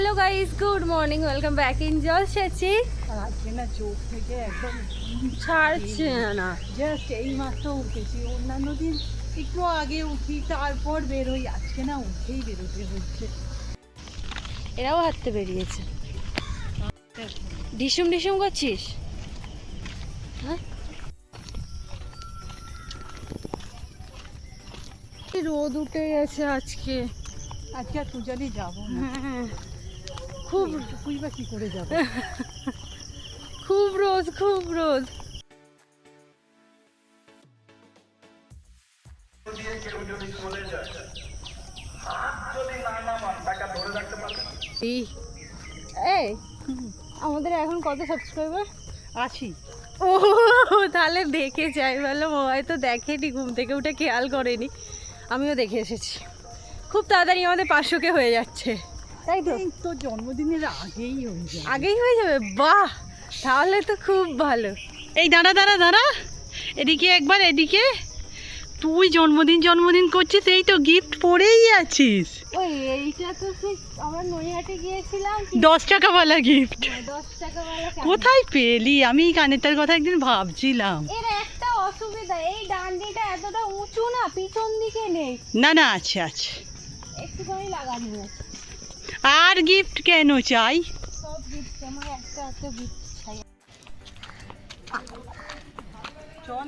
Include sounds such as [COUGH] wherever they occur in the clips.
Hello guys good morning welcome back in জলসেচি আর আজকে না চোখ থেকে একদম ছাড়ছে না। জাস্ট এই মাত্র উঠেছি। অন্যান্য দিন একটু আগে উঠি তারপর বেরোই। আজকে না উঠেই বেরোতে হচ্ছে। এরাও হাঁটতে বেরিয়েছে। ডিসুম ডিসুম করছিস? হ্যাঁ? রোদ উঠে গেছে আজকে। আজকে আর পূজারি যাব না। হ্যাঁ। খুব খুব কি করে যাব। [LAUGHS] খুব রোদ খুব রোদ এই আমাদের এখন কত সাবস্ক্রাইবার আছি ও তাহলে দেখে যাই ও হয়তো দেখেনি ঘুম থেকে উঠে খেয়াল করেনি। আমিও দেখে এসেছি। খুব তাড়াতাড়ি আমাদের পাঁচশোকে হয়ে যাচ্ছে। তাই তো? এই তো জন্মদিনের আগেই হয়ে যায় আগেই হয়ে যাবে? বাহ! তাহলে তো খুব ভালো। এই দাঁড়া দাঁড়া দাঁড়া। এদিকে একবার এদিকে। তুই জন্মদিন জন্মদিন করছিস এই তো গিফট পরেই আছিস। ওই এইটা তো সেই আমরা নৈহাটে গিয়েছিলাম দশ টাকাওয়ালা গিফট দশ কান। কোথায় পেলি? আমি এই কানেরটার কথা একদিন ভাবছিলাম। এর একটা অসুবিধা এই ডান্ডিটা এতটা উঁচু না পিছন দিকে নেই। না না আছে আছে। একটুখানি লাগানো আছে আর গিফট কেন চাই? চল।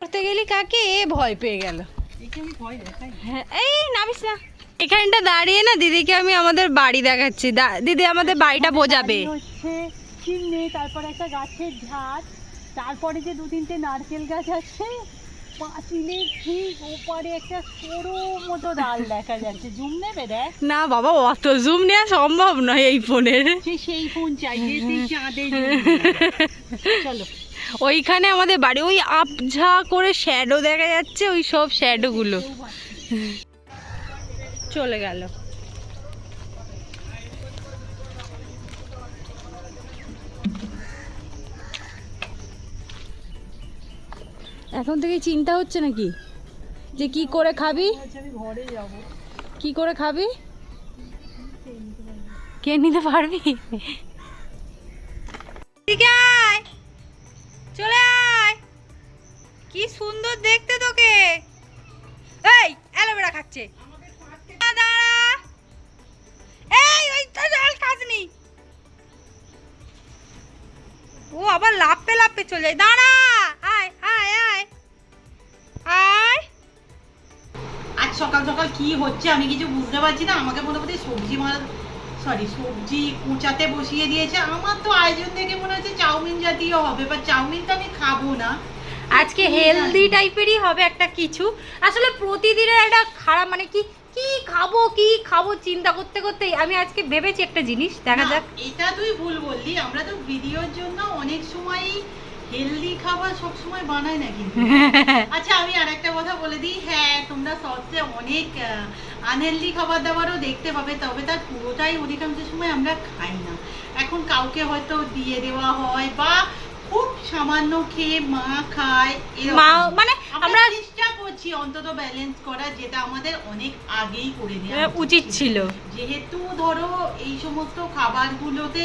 করতে গেলি কাকে? এ ভয় পেয়ে গেল। হ্যাঁ এই নামিস না। এখানটা দাঁড়িয়ে না দিদিকে আমি আমাদের বাড়ি দেখাচ্ছি। দিদি আমাদের বাড়িটা বোঝাবে। তারপর একটা গাছের ঝাড়। তারপরে যে দু তিনটে নারকেল গাছ আছে পাঁচিলের ঠিক ওপারে একটা সরু মতো ডাল দেখা যাচ্ছে। জুম নেবে দেখ? না বাবা অত জুম নেওয়া সম্ভব নয় এই ফোনের সেই ফোন চাই চাঁদে চলো। ওইখানে আমাদের বাড়ি ওই আপঝা করে শ্যাডো দেখা যাচ্ছে ওই সব শ্যাডোগুলো চলে গেল। এখন থেকে চিন্তা হচ্ছে নাকি? যে কি করে খাবি? আমি ঘরে যাব কি করে খাবি? কে নিতে পারবি? চলে আয়। কি সুন্দর দেখতে তোকে। এই অ্যালোভেরা খাচ্ছে। এই ওই তো জল খাসনি। ও আবার লাপে লাপে চলে যায়। দাঁড়া। সকাল সকাল কি হচ্ছে আমি কিছু বুঝতে পারছি না আমাকে মোটামুটি সবজি মার সরি সবজি কুচাতে বসিয়ে দিয়েছে। আমার তো আয়োজন দেখে মনে হচ্ছে চাউমিন জাতীয় হবে বা চাউমিন তো আমি খাব না। আজকে হেলদি টাইপেরই হবে একটা কিছু। আসলে প্রতিদিনের একটা খারাপ মানে কি কি খাব কি খাব চিন্তা করতে করতে আমি আজকে ভেবেছি একটা জিনিস দেখা যাক। এটা তুই ভুল বললি। আমরা তো ভিডিওর জন্য অনেক সময় হেলদি খাবার সব সময় বানাই না কিন্তু। [LAUGHS] আচ্ছা আমি আরেকটা কথা বলে দিই। হ্যাঁ তোমরা শর্টসে অনেক আনহেলদি খাবার দাবারও দেখতে পাবে তবে তার পুরোটাই অধিকাংশ সময় আমরা খাই না। এখন কাউকে হয়তো দিয়ে দেওয়া হয় বা খুব সামান্য খেয়ে মা খায় মা মানে আমরা আমরা চেষ্টা করছি অন্তত ব্যালেন্স করা যেটা আমাদের অনেক আগেই করে নেওয়া উচিত ছিল। যেহেতু ধরো এই সমস্ত খাবারগুলোতে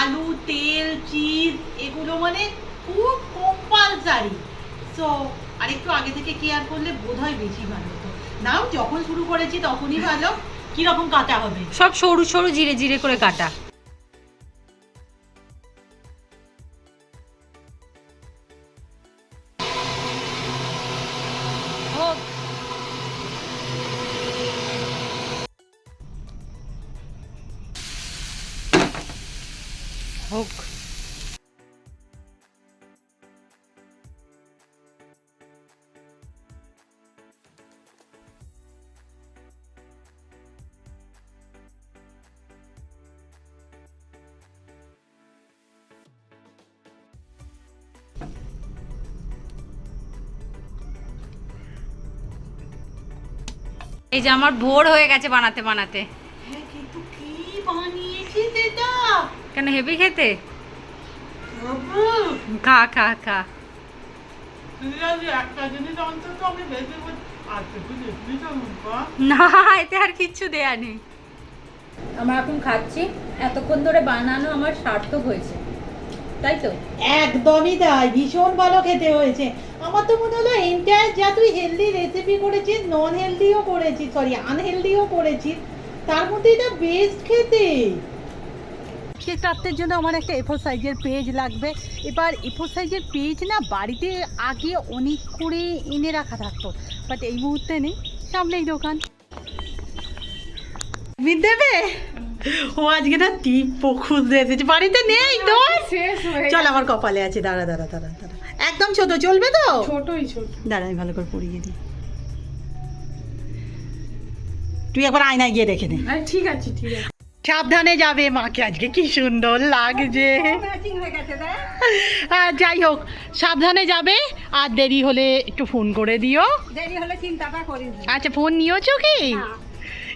আলু তেল চিজ এগুলো মানে খুব কম্পালসারি সো আরেকটু আগে থেকে কেয়ার করলে বোধহয় বেশি ভালো হতো। নাও যখন শুরু করেছি তখনই ভালো। কীরকম কাটা হবে? সব সরু সরু জিরে জিরে করে কাটা। হোক। এই যে আমার ভোর হয়ে গেছে বানাতে বানাতে। হ্যাঁ কেন হেভি খেতে? খা খা খা। রূপা? না এতে আর কিচ্ছু দেয়া নেই। আমরা এখন খাচ্ছি। এতক্ষণ ধরে বানানো আমার সার্থক হয়েছে। তাই তো? একদমই তাই ভীষণ ভালো খেতে হয়েছে। আমার তো মনে হলো এন্টায়ার যা তুই হেলদি রেসিপি করেছিস নন হেলদিও করেছিস সরি আনহেলদিও করেছিস তার মধ্যে এটা বেস্ট খেতে। কেক কাটতের জন্য আমার একটা এফোর সাইজের পেজ লাগবে। এবার এফোর সাইজের পেজ না বাড়িতে আগে অনেক করে এনে রাখা থাকতো বাট এই মুহূর্তে নেই। সামনেই দোকান। দেবে ও আজকে না টিপ খুঁজতে এসেছে। বাড়িতে নেই তো চল আমার কপালে আছে দাঁড়া দাঁড়া দাঁড়া দাঁড়া। একদম ছোট চলবে তো? ছোটই ছোট। দাঁড়া আমি ভালো করে পরিয়ে দিই। তুই একবার আয়নায় গিয়ে দেখে নে। ঠিক আছে ঠিক আছে। সাবধানে যাবে মাকে আজকে কি সুন্দর লাগছে। হয়ে আর যাই হোক সাবধানে যাবে আর দেরি হলে একটু ফোন করে দিও। দেরি হলে চিন্তাটা করিস আচ্ছা ফোন নিয়েছো কি?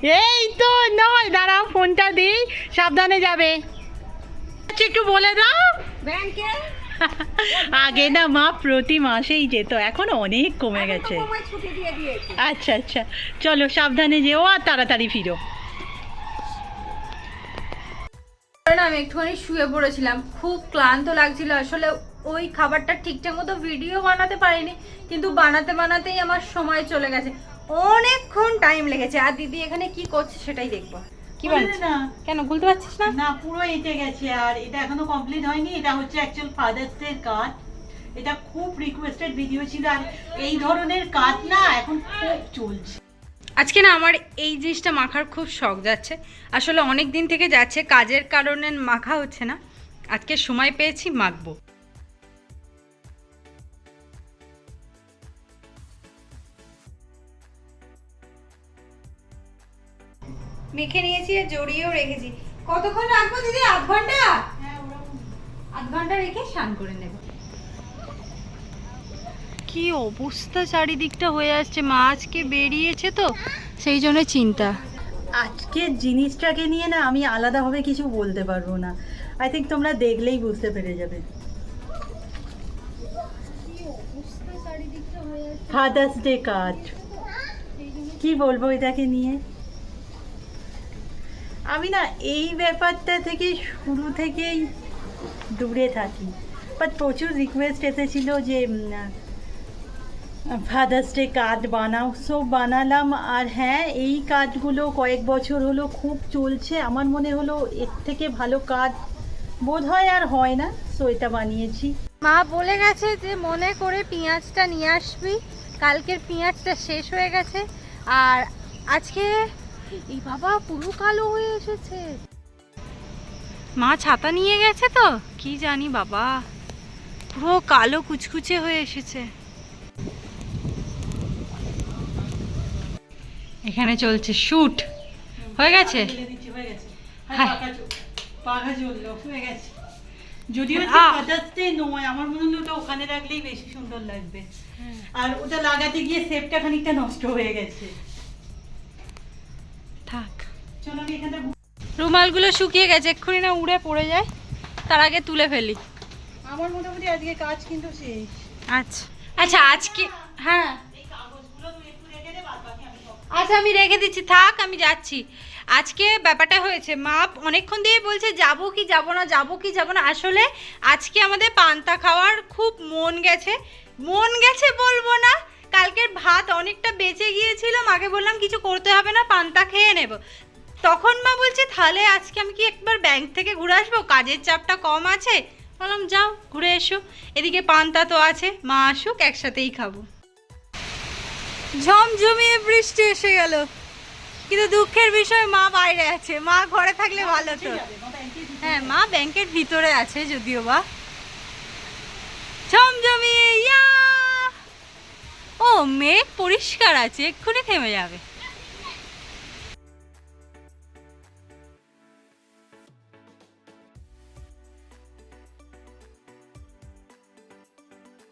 এই তো নয় দাঁড়াও ফোনটা দিই সাবধানে যাবে। আচ্ছা, একটু বলে দাও। ব্যাংকে? [LAUGHS] আগে না মা প্রতি মাসেই যেত এখন অনেক কমে গেছে। আচ্ছা আচ্ছা চলো সাবধানে যেও আর তাড়াতাড়ি ফিরো। আমি একটুখানি শুয়ে পড়েছিলাম খুব ক্লান্ত লাগছিল। আসলে ওই খাবারটা ঠিকঠাক মতো ভিডিও বানাতে পারিনি কিন্তু বানাতে বানাতেই আমার সময় চলে গেছে। অনেকক্ষণ টাইম লেগেছে। আর দিদি এখানে কি করছে সেটাই দেখব। কি না? কেন ভুলতে পারছিস না? না পুরো এঁটে গেছে। আর এটা এখনও কমপ্লিট হয়নি। এটা হচ্ছে অ্যাকচুয়াল ফাদার্স ডে কাজ এটা খুব রিকোয়েস্টেড ভিডিও ছিল। আর এই ধরনের কাজ না এখন খুব চলছে। আজকে না আমার এই জিনিসটা মাখার খুব শখ যাচ্ছে। আসলে অনেক দিন থেকে যাচ্ছে। কাজের কারণে মাখা হচ্ছে না। আজকে সময় পেয়েছি মাখবো। মেখে নিয়েছি আর জড়িয়েও রেখেছি। কতক্ষণ রাখব দিদি? আধ ঘণ্টা? আধ ঘণ্টা রেখে স্নান করে নেব। কি অবস্থা চারিদিকটা হয়ে আসছে। মা আজকে বেরিয়েছে তো সেই জন্য চিন্তা। আজকের জিনিসটাকে নিয়ে না আমি আলাদাভাবে কিছু বলতে পারব না। আই থিঙ্ক তোমরা দেখলেই বুঝতে পেরে যাবে। ফাদার্স ডে কার্ড কি বলব এটাকে নিয়ে? আমি না এই ব্যাপারটা থেকে শুরু থেকেই দূরে থাকি। বাট প্রচুর রিকোয়েস্ট এসেছিল যে ফাদার্স ডে কার্ড বানাও। সো বানালাম আর হ্যাঁ এই কাজগুলো কয়েক বছর হলো খুব চলছে। আমার মনে হলো এর থেকে ভালো কাজ বোধ হয় আর হয় না সো এটা বানিয়েছি। মা বলে গেছে যে, মনে করে পেঁয়াজটা নিয়ে আসবি। কালকের পেঁয়াজটা শেষ হয়ে গেছে। আর আজকে এই বাবা পুরো কালো হয়ে এসেছে। মা ছাতা নিয়ে গেছে তো? কি জানি বাবা। পুরো কালো কুচকুচে হয়ে এসেছে। এখানে চলছে শুট হয়ে গেছে? হয়ে গেছে। হ্যাঁ। হয়ে। গেছে। যদিও ডে নয় আমার মনে হলো ওটা ওখানে রাখলেই বেশি সুন্দর লাগবে। আর ওটা লাগাতে গিয়ে শেপটা খানিকটা নষ্ট হয়ে গেছে। রুমালগুলো শুকিয়ে গেছে এক্ষুনি না উড়ে পড়ে যায়। তার আগে তুলে ফেলি। আমার মোটামুটি আজকে কাজ কিন্তু শেষ। আচ্ছা। আচ্ছা আজকে হ্যাঁ। আচ্ছা আমি রেখে দিচ্ছি। থাক আমি যাচ্ছি। আজকে ব্যাপারটা হয়েছে মা অনেকক্ষণ দিয়ে বলছে যাব কি যাব না যাব কি যাব না? আসলে আজকে আমাদের পান্তা খাওয়ার খুব মন গেছে। মন গেছে বলব না। কালকের ভাত অনেকটা বেঁচে গিয়েছিল। মাকে বললাম কিছু করতে হবে না পান্তা খেয়ে নেব। তখন মা বলছে তাহলে আজকে আমি কি একবার ব্যাংক থেকে ঘুরে আসব? কাজের চাপটা কম আছে? বললাম যাও ঘুরে এসো। এদিকে পান্তা তো আছে মা আসুক একসাথেই খাব। ঝমঝমিয়ে বৃষ্টি এসে গেল। কিন্তু দুঃখের বিষয় মা বাইরে আছে। মা ঘরে থাকলে ভালো তো। হ্যাঁ মা ব্যাংকের ভিতরে আছে যদিও বা। ঝমঝমিয়ে ইয়া! ও মেঘ পরিষ্কার আছে এক্ষুনি থেমে যাবে।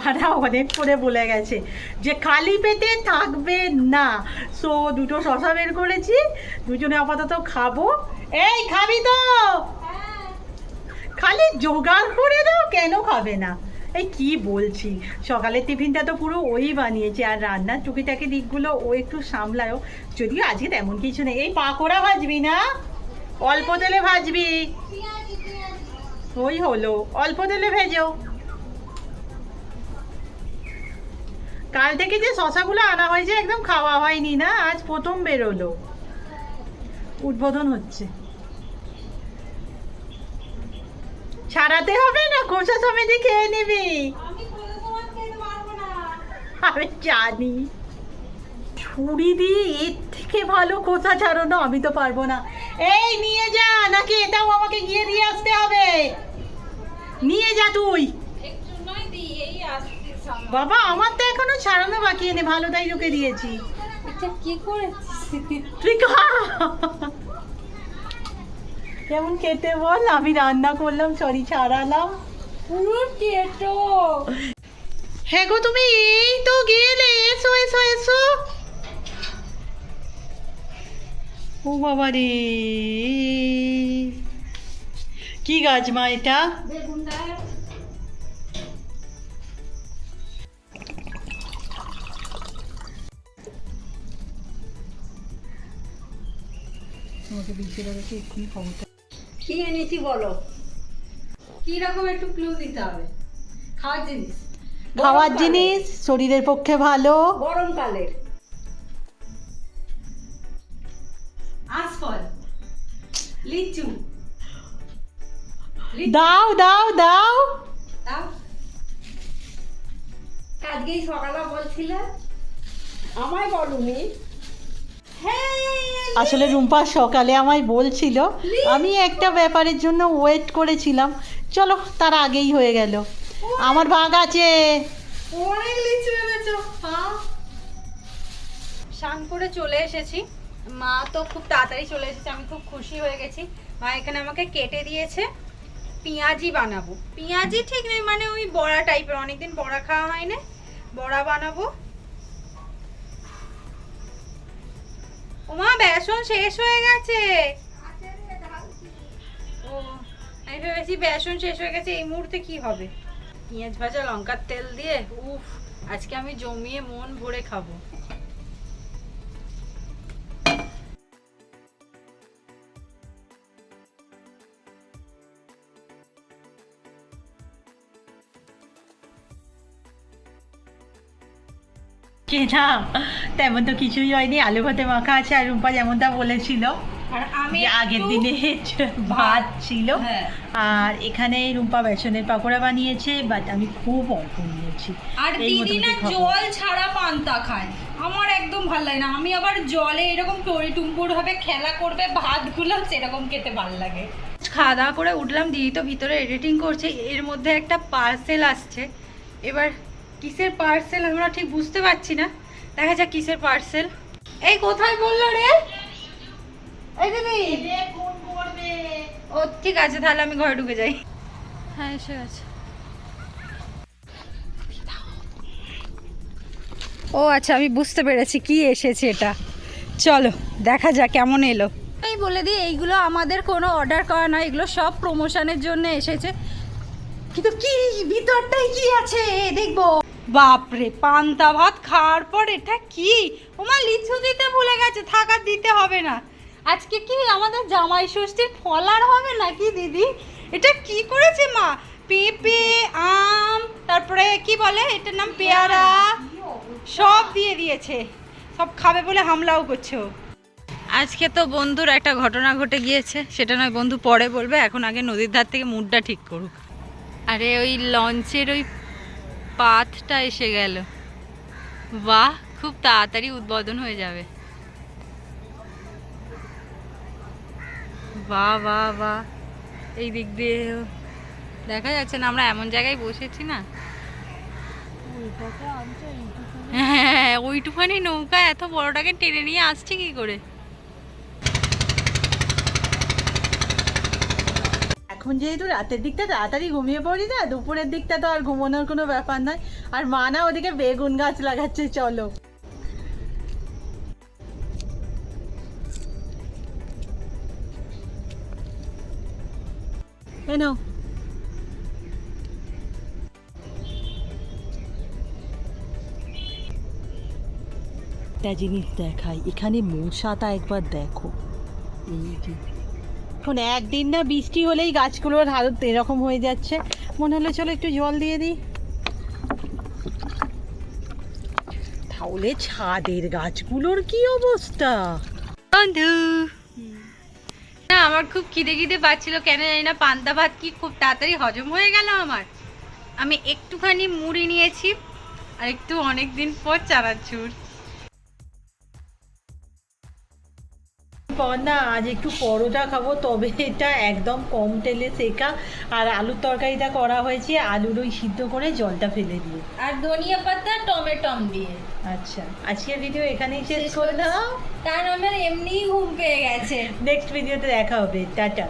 তারা অনেক করে বলে গেছে যে খালি পেটে থাকবে না। সো দুটো শশা বের করেছি, দুজনে আপাতত খাব। এই, খাবি তো? খালি জোগাড় করে দাও, কেন খাবে না? এই, কি বলছি? সকালের টিফিনটা তো পুরো ওই বানিয়েছে, আর রান্নার টুকিটাকি দিকগুলো ও একটু সামলায়ও যদিও আজকে তেমন কিছু নেই। এই, পাকোড়া ভাজবি না? অল্প তেলে ভাজবি। ওই হলো। অল্প তেলে ভেজো। কাল থেকে যে শশাগুলো আনা হয়েছে একদম খাওয়া হয়নি না আজ প্রথম বেরোলো। উদ্বোধন হচ্ছে। ছাড়াতে হবে না? খোসা সমেতে খেয়ে নিবি। আমি জানি। ছুরি দিয়ে এর থেকে ভালো খোসা ছাড়ানো আমি তো পারব না। এই নিয়ে যা নাকি এটাও আমাকে গিয়ে দিয়ে আসতে হবে। নিয়ে যা তুই। বাবা আমার তো এখনও ছাড়ানো বাকি এনে ভালো তাই ঢুকে দিয়েছি। এটা কি করেছিস? তুই কেমন খেতে বল আমি রান্না করলাম সরি ছাড়ালাম। পুরো টেটো হ্যাঁ গো তুমি এই তো গেলে এসো এসো এসো। ও বাবা রে। কি গাছ মা এটা? বেগুন গাছ তোমাকে বিশে বেড়াতে এক্ষুনি খবরটা কি এনেছি বলো? কি রকম একটু ক্লু দিতে হবে? খাওয়ার জিনিস। খাওয়ার জিনিস শরীরের পক্ষে ভালো। গরমকালের। আঁশফল লিচু। দাও দাও দাও। দাও। আজকেই সকালে বলছিলে। আমায় বলুনি। আসলে রুম্পা সকালে আমায় বলছিল আমি একটা ব্যাপারের জন্য ওয়েট করেছিলাম। চলো তার আগেই হয়ে গেল। আমার ভাগ আছে। স্নান করে চলে এসেছি। মা তো খুব তাড়াতাড়ি চলে এসেছে আমি খুব খুশি হয়ে গেছি। মা এখানে আমাকে কেটে দিয়েছে। পেঁয়াজি বানাবো। পেঁয়াজি ঠিক নেই মানে ওই বড়া টাইপের অনেকদিন বড়া খাওয়া হয় না বড়া বানাবো। ওমা, বেসন শেষ হয়ে গেছে। ও, আমি ভেবেছি বেসন শেষ হয়ে গেছে, এই মুহূর্তে কি হবে? পেঁয়াজ ভাজা, লঙ্কার তেল দিয়ে, উফ, আজকে আমি জমিয়ে মন ভরে খাব। না তেমন তো কিছুই হয়নি। আলু ভাতে মাখা আছে আর রুম্পা যেমনটা বলেছিল আর আমি আগের দিনে ভাত ছিল। হ্যাঁ। আর এখানে রুম্পা বেসনের পাকোড়া বানিয়েছে বাট আমি খুব অল্প নিয়েছি। আর দিদি না জল ছাড়া পান্তা খায়। আমার একদম ভালো লাগে না। আমি আবার জলে এরকম টরি টুম্পুর ভাবে খেলা করবে ভাতগুলো সেরকম খেতে ভালো লাগে। খাওয়া দাওয়া করে উঠলাম দিদি তো ভিতরে এডিটিং করছে এর মধ্যে একটা পার্সেল আসছে। এবার কিসের পার্সেল আমরা ঠিক বুঝতে পারছি না। দেখা যাক কিসের পার্সেল এই কোথায় বলল রে? এই দিদি। ও ঠিক আছে তাহলে আমি ঘরে ঢুকে যাই। হ্যাঁ এসে গেছে। ও আচ্ছা আমি বুঝতে পেরেছি কি এসেছে এটা। চলো দেখা যাক কেমন এলো। এই বলে দিই এইগুলো আমাদের কোনো অর্ডার করা নয় এগুলো সব প্রমোশনের জন্য এসেছে। কিন্তু কি ভিতরটাই কি আছে? দেখব। বাপরে পান্তা ভাত খাওয়ার পর এটা কি? ওমা লিচু দিতে ভুলে গেছে থাকার দিতে হবে না। আজকে কি আমাদের জামাই ষষ্ঠীর ফলার হবে নাকি দিদি? এটা কি করেছে মা? পেঁপে আম তারপরে কি বলে? এটার নাম পেয়ারা। সব দিয়ে দিয়েছে। সব খাবে বলে হামলাও করছে আজকে তো বন্ধুর একটা ঘটনা ঘটে গিয়েছে সেটা নয় বন্ধু পরে বলবে এখন আগে নদীর ধার থেকে মুডটা ঠিক করুক। আরে ওই লঞ্চের ওই পাথটা এসে গেল। বাহ খুব তাড়াতাড়ি উদ্বোধন হয়ে যাবে। বাহ বাহ বাহ। এই দিক দিয়ে দেখা যাচ্ছে না আমরা এমন জায়গায় বসেছি না। হ্যাঁ ওইটুখানি নৌকা এত বড়টাকে টেনে নিয়ে আসছে কি করে? এখন যেহেতু রাতের দিকটা তাড়াতাড়ি ঘুমিয়ে পড়ি না, দুপুরের দিকটা তো আর ঘুমানোর কোনো ব্যাপার নয়। আর মা না ওদিকে বেগুন গাছ লাগাচ্ছে, চলো। এনো একটা জিনিস দেখাই, এখানে মশাটা একবার দেখো। এই যে এখন একদিন না বৃষ্টি হলেই গাছগুলোর হালত এরকম হয়ে যাচ্ছে। মনে হলো চলো একটু জল দিয়ে দিই। তাহলে ছাদের গাছগুলোর কি অবস্থা? বন্ধু। না আমার খুব খিদে খিদে পাচ্ছিল কেন জানি না পান্তা ভাত কি খুব তাড়াতাড়ি হজম হয়ে গেল আমার। আমি একটুখানি মুড়ি নিয়েছি আর একটু অনেক দিন পর চানাচুর। পর না আজ একটু পরোটা খাব তবে এটা একদম কম তেলে সেকা। আর আলুর তরকারিটা করা হয়েছে আলুর ওই সিদ্ধ করে জলটা ফেলে দিয়ে। আর ধনিয়া পাতা টমেটম দিয়ে। আচ্ছা আজকের ভিডিও এখানেই শেষ করে দাও। কারণ আমার এমনিই ঘুম পেয়ে গেছে। নেক্সট ভিডিওতে দেখা হবে টাটা।